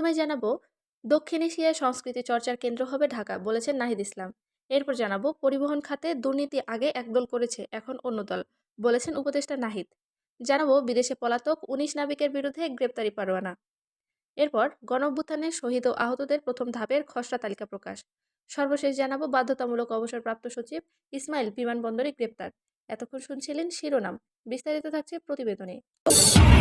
প্রথমে জানাব, দক্ষিণ এশিয়ায় সংস্কৃতি চর্চার কেন্দ্র হবে ঢাকা, বলেছেন নাহিদ ইসলাম। এরপর জানাব, পরিবহন খাতে দুর্নীতি আগে একদল করেছে, এখন অন্য দল, বলেছেন উপদেষ্টা নাহিদ। জানাব, বিদেশে পলাতক উনিশ নাবিকের বিরুদ্ধে গ্রেপ্তারি পারোয়ানা। এরপর, গণঅভ্যুত্থানে শহীদ ও আহতদের প্রথম ধাপের খসড়া তালিকা প্রকাশ। সর্বশেষ জানাব, বাধ্যতামূলক অবসরপ্রাপ্ত সচিব ইসমাইল বিমানবন্দরে গ্রেপ্তার। এতক্ষণ শুনছিলেন শিরোনাম, বিস্তারিত থাকছে প্রতিবেদনে।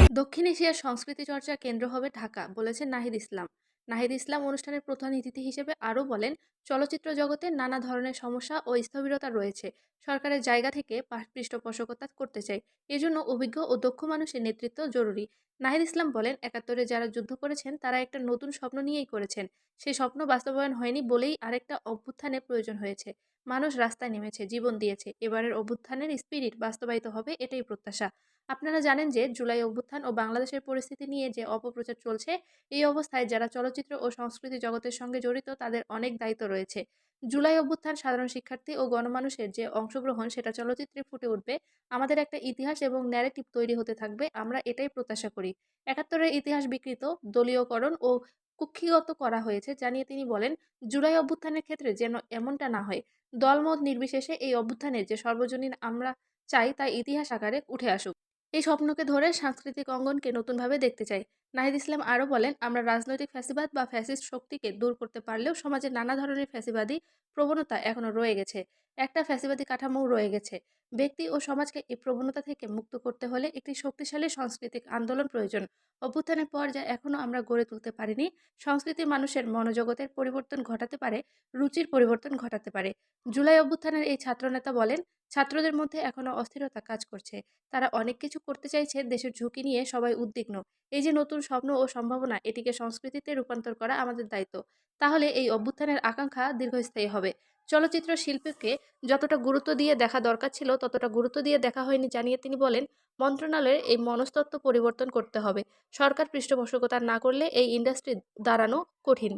দক্ষিণ এশিয়ার সংস্কৃতি চর্চার কেন্দ্র হবে ঢাকা, বলেছেন নাহিদ ইসলাম। নাহিদ ইসলাম অনুষ্ঠানের প্রধান অতিথি হিসেবে আরও বলেন, চলচ্চিত্র জগতে নানা ধরনের সমস্যা ও স্থবিরতা রয়েছে। সরকারের জায়গা থেকে পৃষ্ঠপোষকতা করতে চাই। এজন্য অভিজ্ঞ ও দক্ষ মানুষের নেতৃত্ব জরুরি। নাহিদ ইসলাম বলেন, একাত্তরে যারা যুদ্ধ করেছেন, তারা একটা নতুন স্বপ্ন নিয়েই করেছেন। সেই স্বপ্ন বাস্তবায়ন হয়নি বলেই আরেকটা অভ্যুত্থানের প্রয়োজন হয়েছে। মানুষ রাস্তায় নেমেছে, জীবন দিয়েছে। এবারের অভ্যুত্থানের স্পিরিট বাস্তবায়িত হবে এটাই প্রত্যাশা। আপনারা জানেন যে জুলাই অভ্যুত্থান ও বাংলাদেশের পরিস্থিতি নিয়ে যে অপপ্রচার চলছে, এই অবস্থায় যারা চলচ্চিত্র ও সংস্কৃতি জগতের সঙ্গে জড়িত, তাদের অনেক দায়িত্ব রয়েছে। জুলাই অভ্যুত্থান সাধারণ শিক্ষার্থী ও গণমানুষের যে অংশগ্রহণ, সেটা চলচ্চিত্রে ফুটে উঠবে। আমাদের একটা ইতিহাস এবং ন্যারেটিভ তৈরি হতে থাকবে, আমরা এটাই প্রত্যাশা করি। একাত্তরের ইতিহাস বিকৃত, দলীয়করণ ও কুক্ষিগত করা হয়েছে জানিয়ে তিনি বলেন, জুলাই অভ্যুত্থানের ক্ষেত্রে যেন এমনটা না হয়, দলমত নির্বিশেষে এই অভ্যুত্থানে যে সর্বজনীন আমরা চাই তা ইতিহাস আকারে উঠে আসুক। এই স্বপ্নকে ধরে সাংস্কৃতিক অঙ্গনকে নতুনভাবে দেখতে চাই। নাহিদ ইসলাম আরও বলেন, আমরা রাজনৈতিক ফ্যাসিবাদ বা ফ্যাসিস্ট শক্তিকে দূর করতে পারলেও সমাজে নানা ধরনের ফ্যাসিবাদী প্রবণতা এখনও রয়ে গেছে। একটা ফ্যাসিবাদী কাঠামো রয়ে গেছে। ব্যক্তি ও সমাজকে এই প্রবণতা থেকে মুক্ত করতে হলে একটি শক্তিশালী সাংস্কৃতিক আন্দোলন প্রয়োজন। অভ্যুত্থানের পর যা এখনও আমরা গড়ে তুলতে পারিনি সংস্কৃতি মানুষের মনোজগতের পরিবর্তন ঘটাতে পারে, রুচির পরিবর্তন ঘটাতে পারে। জুলাই অভ্যুত্থানের এই ছাত্রনেতা বলেন ছাত্রদের মধ্যে এখনও অস্থিরতা কাজ করছে। তারা অনেক কিছু করতে চাইছে, দেশের ঝুঁকি নিয়ে সবাই উদ্বিগ্ন। এই যে নতুন স্বপ্ন ও সম্ভাবনা, এটিকে সংস্কৃতিতে রূপান্তর করা আমাদের দায়িত্ব। তাহলে এই অভ্যুত্থানের আকাঙ্ক্ষা দীর্ঘস্থায়ী হবে। চলচ্চিত্র শিল্পীকে যতটা গুরুত্ব দিয়ে দেখা দরকার ছিল, ততটা গুরুত্ব দিয়ে দেখা হয়নি জানিয়ে তিনি বলেন মন্ত্রণালয়ের এই মনস্তত্ত্ব পরিবর্তন করতে হবে। সরকার পৃষ্ঠপোষকতা না করলে এই ইন্ডাস্ট্রি দাঁড়ানো কঠিন।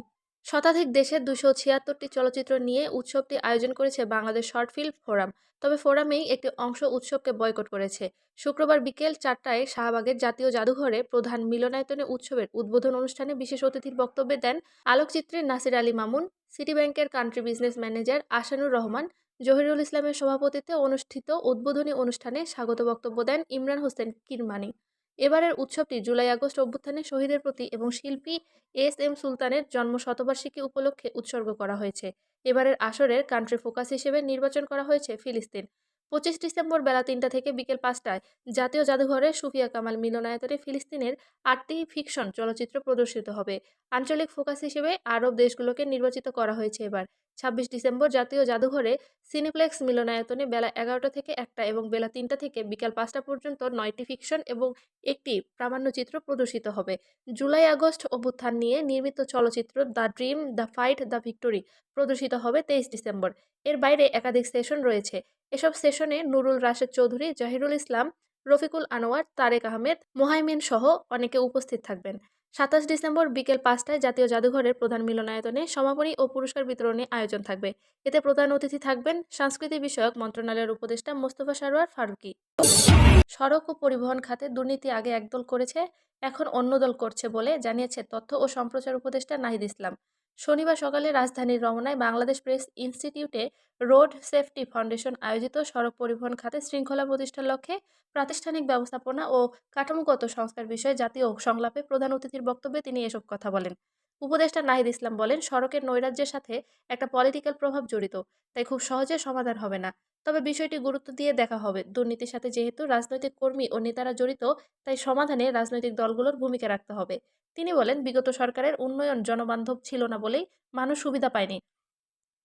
শতাধিক দেশের দুশো ছিয়াত্তরটি চলচ্চিত্র নিয়ে উৎসবটি আয়োজন করেছে বাংলাদেশ শর্ট ফিল্ম ফোরাম। তবে ফোরামেই একটি অংশ উৎসবকে বয়কট করেছে। শুক্রবার বিকেল চারটায় শাহবাগের জাতীয় জাদুঘরে প্রধান মিলনায়তনে উৎসবের উদ্বোধন অনুষ্ঠানে বিশেষ অতিথির বক্তব্যে দেন আলোকচিত্রী নাসির আলী মামুন, সিটি ব্যাংকের country business manager Asanur Rahman, Zahirul ইসলামের সভাপতিত্বে অনুষ্ঠিত উদ্বোধনী অনুষ্ঠানে স্বাগত বক্তব্য দেন ইমরান হোসেন কিরমানি। এবারের উৎসবটি জুলাই আগস্ট অভ্যুত্থানে শহীদের প্রতি এবং শিল্পী এস এম সুলতানের জন্ম শতবার্ষিকী উপলক্ষে উৎসর্গ করা হয়েছে। এবারের আসরের কান্ট্রি ফোকাস হিসেবে নির্বাচন করা হয়েছে ফিলিস্তিন। পঁচিশ ডিসেম্বর বেলা তিনটা থেকে বিকেল পাঁচটায় জাতীয় জাদুঘরে সুফিয়া কামাল মিলনায়তনে ফিলিস্তিনের আটটি ফিকশন চলচ্চিত্র প্রদর্শিত হবে। আঞ্চলিক ফোকাস হিসেবে আরব দেশগুলোকে নির্বাচিত করা হয়েছে এবার। ছাব্বিশ ডিসেম্বর জাতীয় জাদুঘরে সিনেপ্লেক্স মিলনায়তনে বেলা এগারোটা থেকে একটা এবং বেলা তিনটা থেকে বিকাল পাঁচটা পর্যন্ত নয়টি ফিকশন এবং একটি প্রামাণ্যচিত্র প্রদর্শিত হবে। জুলাই, আগস্ট অভ্যুত্থান নিয়ে নির্মিত চলচ্চিত্র the dream, the fight, the victory প্রদর্শিত হবে তেইশ ডিসেম্বর। এর বাইরে একাধিক সেশন রয়েছে। এসব সেশনে নুরুল রাশেদ চৌধুরী, জাহিরুল ইসলাম, রফিকুল আনোয়ার, তারেক আহমেদ, মোহাইমিন সহ অনেকে উপস্থিত থাকবেন। সাতাশ ডিসেম্বর বিকেল পাঁচটায় জাতীয় জাদুঘরের প্রধান মিলনায়তনে সমাপনী ও পুরস্কার বিতরণে আয়োজন থাকবে। এতে প্রধান অতিথি থাকবেন সংস্কৃতি বিষয়ক মন্ত্রণালয়ের উপদেষ্টা মোস্তফা সারোয়ার ফারুকি। সড়ক ও পরিবহন খাতে দুর্নীতি আগে একদল করেছে, এখন অন্য দল করছে বলে জানিয়েছে তথ্য ও সম্প্রচার উপদেষ্টা নাহিদ ইসলাম। শনিবার সকালে রাজধানীর রমনায় বাংলাদেশ প্রেস ইনস্টিটিউটে রোড সেফটি ফাউন্ডেশন আয়োজিত সড়ক পরিবহন খাতে শৃঙ্খলা প্রতিষ্ঠার লক্ষ্যে প্রাতিষ্ঠানিক ব্যবস্থাপনা ও কাঠামোগত সংস্কার বিষয়ে জাতীয় সংলাপে প্রধান অতিথির বক্তব্যে তিনি এসব কথা বলেন। উপদেষ্টা নাহিদ ইসলাম বলেন, সড়কের নৈরাজ্যের সাথে একটা পলিটিক্যাল প্রভাব জড়িত, তাই খুব সহজে সমাধান হবে না। তবে বিষয়টি গুরুত্ব দিয়ে দেখা হবে। দুর্নীতির সাথে যেহেতু রাজনৈতিক কর্মী ও নেতারা জড়িত, তাই সমাধানে রাজনৈতিক দলগুলোর ভূমিকা রাখতে হবে। তিনি বলেন, বিগত সরকারের উন্নয়ন জনবান্ধব ছিল না বলেই মানুষ সুবিধা পায়নি।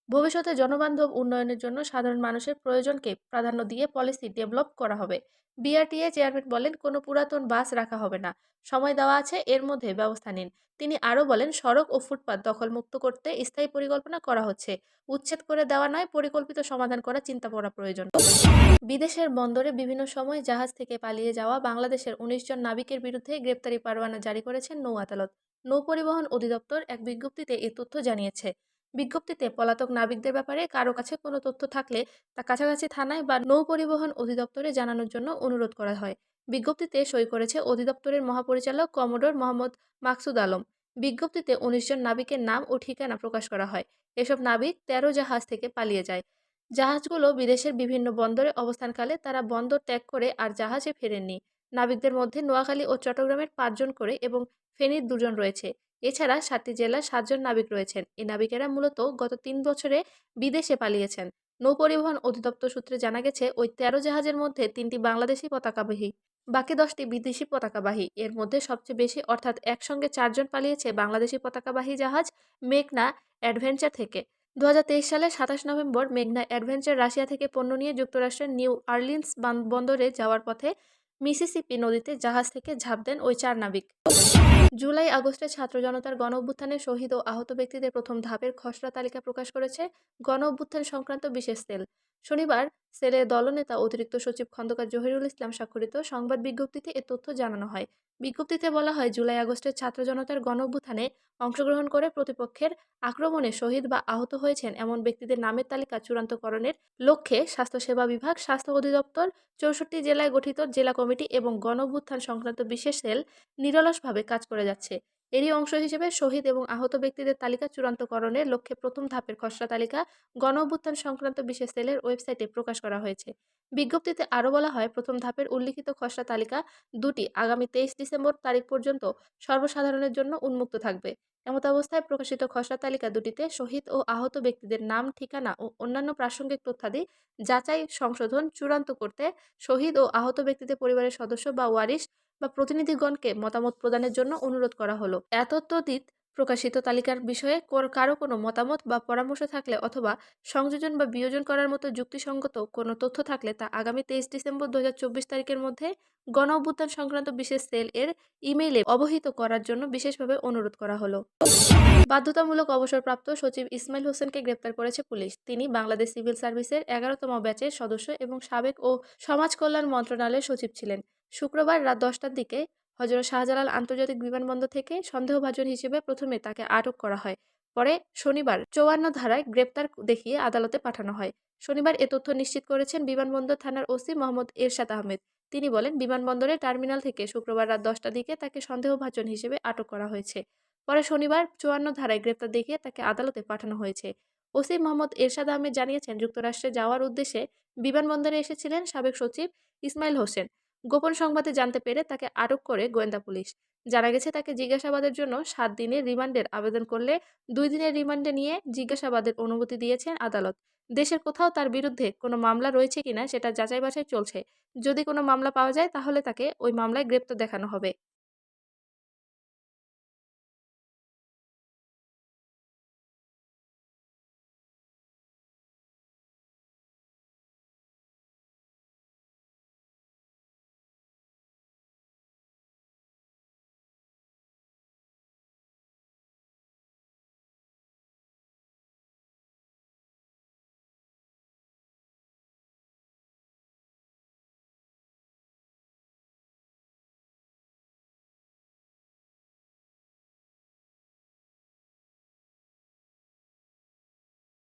ভবিষ্যতে জনবান্ধব উন্নয়নের জন্য সাধারণ মানুষের প্রয়োজনকে প্রাধান্য দিয়ে পলিসি ডেভেলপ করা হবে। বিআরটিএ চেয়ারম্যান বলেন, কোনো পুরাতন বাস রাখা হবে না। সময় দেওয়া আছে, এর মধ্যে ব্যবস্থা নিন। তিনি আরও বলেন, সড়ক ও ফুটপাত দখলমুক্ত করতে স্থায়ী পরিকল্পনা করা হচ্ছে। উচ্ছেদ করে দেওয়া নয়, পরিকল্পিত সমাধান করা চিন্তা করা প্রয়োজন। বিদেশের বন্দরে বিভিন্ন সময় জাহাজ থেকে পালিয়ে যাওয়া বাংলাদেশের উনিশ জন নাবিকের বিরুদ্ধে গ্রেপ্তারি পরোয়ানা জারি করেছেন নৌ আদালত। নৌ পরিবহন অধিদপ্তর এক বিজ্ঞপ্তিতে এ তথ্য জানিয়েছে। বিজ্ঞপ্তিতে পলাতক নাবিকদের ব্যাপারে কারও কাছে কোনো তথ্য থাকলে তা কাছাকাছি থানায় বা নৌ পরিবহন অধিদপ্তরে জানানোর জন্য অনুরোধ করা হয়। বিজ্ঞপ্তিতে সই করেছে অধিদপ্তরের মহাপরিচালক কমোডোর মোহাম্মদ মাকসুদ আলম। বিজ্ঞপ্তিতে উনিশ জন নাবিকের নাম ও ঠিকানা প্রকাশ করা হয়। এসব নাবিক তেরো জাহাজ থেকে পালিয়ে যায়। জাহাজগুলো বিদেশের বিভিন্ন বন্দরে অবস্থানকালে তারা বন্দর ত্যাগ করে আর জাহাজে ফেরেননি। নাবিকদের মধ্যে নোয়াখালী ও চট্টগ্রামের পাঁচজন করে এবং ফেনীর দুজন রয়েছে। এছাড়া সাতটি জেলার সাতজন নাবিক রয়েছেন। এই নাবিকেরা মূলত গত তিন বছরে বিদেশে পালিয়েছেন। নৌপরিবহন অধিদপ্তর সূত্রে জানা গেছে, ওই তেরো জাহাজের মধ্যে তিনটি বাংলাদেশি পতাকাবাহী, বাকি দশটি বিদেশি পতাকাবাহী। এর মধ্যে সবচেয়ে বেশি, অর্থাৎ একসঙ্গে চারজন পালিয়েছে বাংলাদেশি পতাকাবাহী জাহাজ মেঘনা অ্যাডভেঞ্চার থেকে। দু সালে সাতাশ নভেম্বর মেঘনা অ্যাডভেঞ্চার রাশিয়া থেকে পণ্য নিয়ে যুক্তরাষ্ট্রের নিউ আর্লিন্স বন্দরে যাওয়ার পথে মিসিসিপি নদীতে জাহাজ থেকে ঝাঁপ দেন ওই চার নাবিক। জুলাই, আগস্টে ছাত্র জনতার গণ অভ্যুত্থানে শহীদ ও আহত ব্যক্তিদের প্রথম ধাপের খসড়া তালিকা প্রকাশ করেছে গণ অভ্যুত্থান সংক্রান্ত বিশেষ সেল। শনিবার সেলের দলনেতা অতিরিক্ত সচিব খন্দকার জহিরুল ইসলাম স্বাক্ষরিত সংবাদ বিজ্ঞপ্তিতে এ তথ্য জানানো হয়। বিজ্ঞপ্তিতে বলা হয়, জুলাই আগস্টের ছাত্র জনতার গণ অভ্যুত্থানে অংশগ্রহণ করে প্রতিপক্ষের আক্রমণে শহীদ বা আহত হয়েছেন এমন ব্যক্তিদের নামের তালিকা চূড়ান্তকরণের লক্ষ্যে স্বাস্থ্যসেবা বিভাগ, স্বাস্থ্য অধিদপ্তর, চৌষট্টি জেলায় গঠিত জেলা কমিটি এবং গণঅভ্যুত্থান সংক্রান্ত বিশেষ সেল নিরলসভাবে কাজ করে যাচ্ছে। এরই অংশ হিসেবে শহীদ এবং আহত ব্যক্তিদের তালিকা চূড়ান্তকরণের লক্ষ্যে প্রথম ধাপের খসড়া তালিকা গণ অভ্যুত্থান সংক্রান্ত বিশেষ সেলের ওয়েবসাইটে প্রকাশ করা হয়েছে। বিজ্ঞপ্তিতে আরও বলা হয়, প্রথম ধাপের উল্লিখিত খসড়া তালিকা দুটি আগামী তেইশ ডিসেম্বর তারিখ পর্যন্ত সর্বসাধারণের জন্য উন্মুক্ত থাকবে। এমত অবস্থায় প্রকাশিত খসড়া তালিকা দুটিতে শহীদ ও আহত ব্যক্তিদের নাম, ঠিকানা ও অন্যান্য প্রাসঙ্গিক তথ্যাদি যাচাই, সংশোধন চূড়ান্ত করতে শহীদ ও আহত ব্যক্তিদের পরিবারের সদস্য বা ওয়ারিশ বা প্রতিনিধিগণকে মতামত প্রদানের জন্য অনুরোধ করা হলো। এতদ্যতীত প্রকাশিত তালিকার বিষয়ে কোর- কোনো মতামত বা পরামর্শ থাকলে অথবা সংযোজন বা বিয়োজন করার মতো যুক্তিসঙ্গত কোনো তথ্য থাকলে তা আগামী তেইশ ডিসেম্বর দুহাজার চব্বিশ তারিখের মধ্যে গণ অভ্যুত্থান সংক্রান্ত বিশেষ সেল এর ইমেইলে অবহিত করার জন্য বিশেষভাবে অনুরোধ করা হলো। বাধ্যতামূলক অবসরপ্রাপ্ত সচিব ইসমাইল হোসেনকে গ্রেপ্তার করেছে পুলিশ। তিনি বাংলাদেশ সিভিল সার্ভিসের এগারোতম ব্যাচের সদস্য এবং সাবেক ও সমাজ কল্যাণ মন্ত্রণালয়ের সচিব ছিলেন। শুক্রবার রাত দশটার দিকে হজরত শাহজালাল আন্তর্জাতিক বিমানবন্দর থেকে সন্দেহভাজন হিসেবে প্রথমে তাকে আটক করা হয়। পরে শনিবার চৌয়ান্ন ধারায় গ্রেপ্তার দেখিয়ে আদালতে পাঠানো হয়। শনিবার এ তথ্য নিশ্চিত করেছেন বিমানবন্দর থানার ওসি মোহাম্মদ এরশাদ আহমেদ। তিনি বলেন, বিমানবন্দরের টার্মিনাল থেকে শুক্রবার রাত দশটার দিকে তাকে সন্দেহভাজন হিসেবে আটক করা হয়েছে। পরে শনিবার চুয়ান্ন ধারায় গ্রেপ্তার দেখিয়ে তাকে আদালতে পাঠানো হয়েছে। ওসি মোহাম্মদ এরশাদ আহমেদ জানিয়েছেন, যুক্তরাষ্ট্রে যাওয়ার উদ্দেশ্যে বিমানবন্দরে এসেছিলেন সাবেক সচিব ইসমাইল হোসেন। গোপন সংবাদে জানতে পেরে তাকে আটক করে গোয়েন্দা পুলিশ। জানা গেছে তাকে জিজ্ঞাসাবাদের জন্য সাত দিনের রিমান্ডের আবেদন করলে দুই দিনের রিমান্ডে নিয়ে জিজ্ঞাসাবাদের অনুমতি দিয়েছেন আদালত। দেশের কোথাও তার বিরুদ্ধে কোনো মামলা রয়েছে কিনা সেটা যাচাই বাছাই চলছে। যদি কোনো মামলা পাওয়া যায় তাহলে তাকে ওই মামলায় গ্রেপ্তার দেখানো হবে।